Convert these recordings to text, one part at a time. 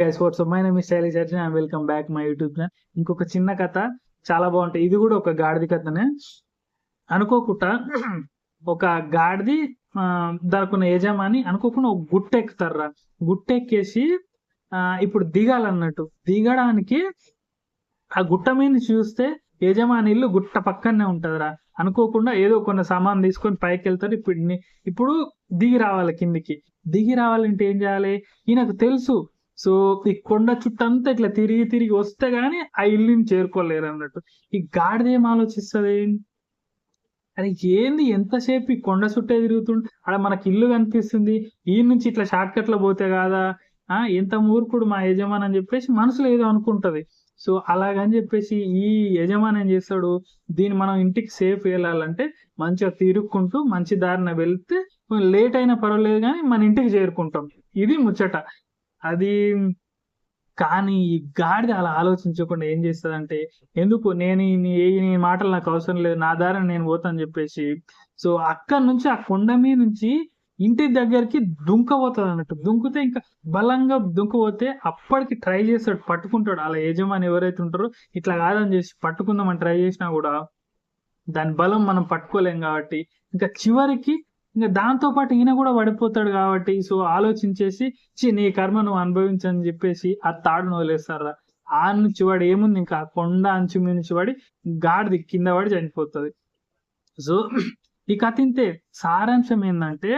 Guys what's up my name and welcome back my YouTube channel ఇంకొక చిన్న కథ చాలా బాగుంటాయి. ఇది కూడా ఒక గాడిది కథనే. అనుకోకుండా ఒక గాడిది ఆ, దానికున్న యజమాని అనుకోకుండా ఒక గుట్ట ఎక్కుతారా గుట్ట ఎక్కేసి ఆ, ఇప్పుడు దిగాలన్నట్టు. దిగడానికి ఆ గుట్ట మీద చూస్తే యజమాని ఇల్లు గుట్ట పక్కనే ఉంటుందిరా. అనుకోకుండా ఏదో కొన్ని సామాన్ తీసుకొని పైకి వెళ్తారు ఇప్పుడు ఇప్పుడు దిగి రావాలి కిందికి. దిగి రావాలంటే ఏం చేయాలి? ఈయనకు తెలుసు సో ఈ కొండ చుట్టంతా ఇట్లా తిరిగి తిరిగి వస్తే గానీ ఆ ఇల్లుని చేరుకోలేరు అన్నట్టు. ఈ గాడిద ఏం ఆలోచిస్తుంది? అరే ఏంది ఎంతసేపు ఈ కొండ చుట్టే తిరుగుతుంటే అక్కడ మనకి ఇల్లు కనిపిస్తుంది. ఈ నుంచి ఇట్లా షార్ట్ కట్లో పోతే కాదా? ఆ ఎంత మూర్ఖుడు మా యజమాని అని చెప్పేసి మనసులో ఏదో అనుకుంటది. సో అలాగని చెప్పేసి ఈ యజమాని ఏం చేస్తాడు? దీన్ని మనం ఇంటికి సేఫ్ వెళ్ళాలంటే మంచిగా తిరుక్కుంటూ మంచి దారిన వెళ్తే లేట్ అయినా పర్వాలేదు కానీ మన ఇంటికి చేరుకుంటాం. ఇది ముచ్చట. అది కానీ ఈ గాడిద అలా ఆలోచించకుండా ఏం చేస్తుందంటే ఎందుకు? నేను నీ మాటలు నాకు అవసరం లేదు. నా దారి నేను పోతాను చెప్పేసి. సో అక్కడి నుంచి ఆ కొండ మీద నుంచి ఇంటి దగ్గరికి దుంకపోతుంది అన్నట్టు. దుంకుతే ఇంకా బలంగా దుంకపోతే అప్పటికి ట్రై చేస్తాడు పట్టుకుంటాడు. అలా యజమాని ఎవరైతే ఉంటారో ఇట్లా కాదని చేసి పట్టుకుందామని ట్రై చేసినా కూడా దాని బలం మనం పట్టుకోలేం కాబట్టి ఇంకా చివరికి ఇంకా దాంతో పాటు ఈయన కూడా పడిపోతాడు కాబట్టి సో ఆలోచించేసి చి నీ కర్మ నువ్వు అనుభవించని చెప్పేసి ఆ తాడును వదిలేస్తారా ఆ నుంచి వాడు ఏముంది ఇంకా? కొండ అంచు మీద నుంచి వాడి గాడిది కింద పడి చనిపోతుంది. సో ఈ కథ ఇంతే. సారాంశం ఏంటంటే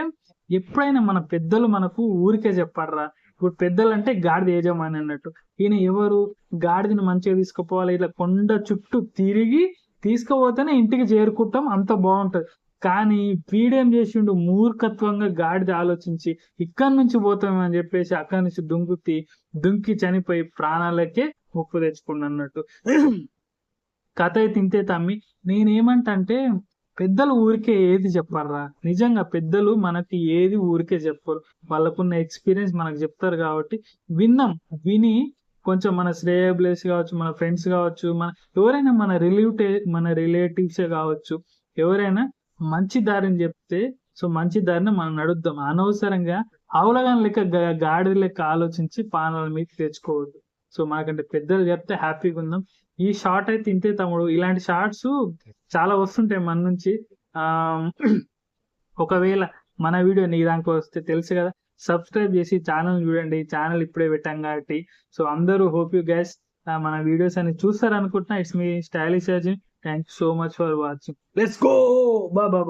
ఎప్పుడైనా మన పెద్దలు మనకు ఊరికే చెప్పారా ఇప్పుడు పెద్దలు అంటే గాడిద యజమాని అన్నట్టు. ఈయన ఎవరు? గాడిదని మంచిగా తీసుకుపోవాలి. ఇట్లా కొండ చుట్టూ తిరిగి తీసుకుపోతేనే ఇంటికి చేరుకుంటాం. అంత బాగుంటది. కానీ వీడేం చేసిండు? మూర్ఖత్వంగా గాడిద ఆలోచించి ఇక్కడి నుంచి పోతామని చెప్పేసి అక్కడి నుంచి దుంకుతి దుంకి చనిపోయి ప్రాణాలకే ముప్పు తెచ్చుకుండు అన్నట్టు. కథ అయితే ఇంతే తమ్మి. నేనేమంటే పెద్దలు ఊరికే ఏది చెప్పారా నిజంగా పెద్దలు మనకి ఏది ఊరికే చెప్పరు. వాళ్ళకున్న ఎక్స్పీరియన్స్ మనకు చెప్తారు కాబట్టి విన్నాం. విని కొంచెం మన శ్రేయబ్లేస్ కావచ్చు మన ఫ్రెండ్స్ కావచ్చు మన ఎవరైనా మన రిలేటివ్ మన రిలేటివ్సే కావచ్చు ఎవరైనా మంచి దారిని చెప్తే సో మంచి దారిని మనం నడుద్దాం. అనవసరంగా అవలగాని లెక్క గాడి గాడిద లెక్క ఆలోచించి పానాల మీద తెచ్చుకోవద్దు. సో మనకంటే పెద్దలు చెప్తే హ్యాపీగా ఉందాం. ఈ షార్ట్ అయితే ఇంతే తమ్ముడు. ఇలాంటి షార్ట్స్ చాలా వస్తుంటాయి మన నుంచి. ఆ ఒకవేళ మన వీడియో నీ దానికి వస్తే తెలుసు కదా. సబ్స్క్రైబ్ చేసి ఛానల్ చూడండి. ఛానల్ ఇప్పుడే పెట్టాం కాబట్టి. సో అందరూ హోప్ యూ గ్యాస్ మన వీడియోస్ అని చూస్తారు అనుకుంటున్నా it's me stylish thank Thanks so much for watching. Let's go! Bye bye.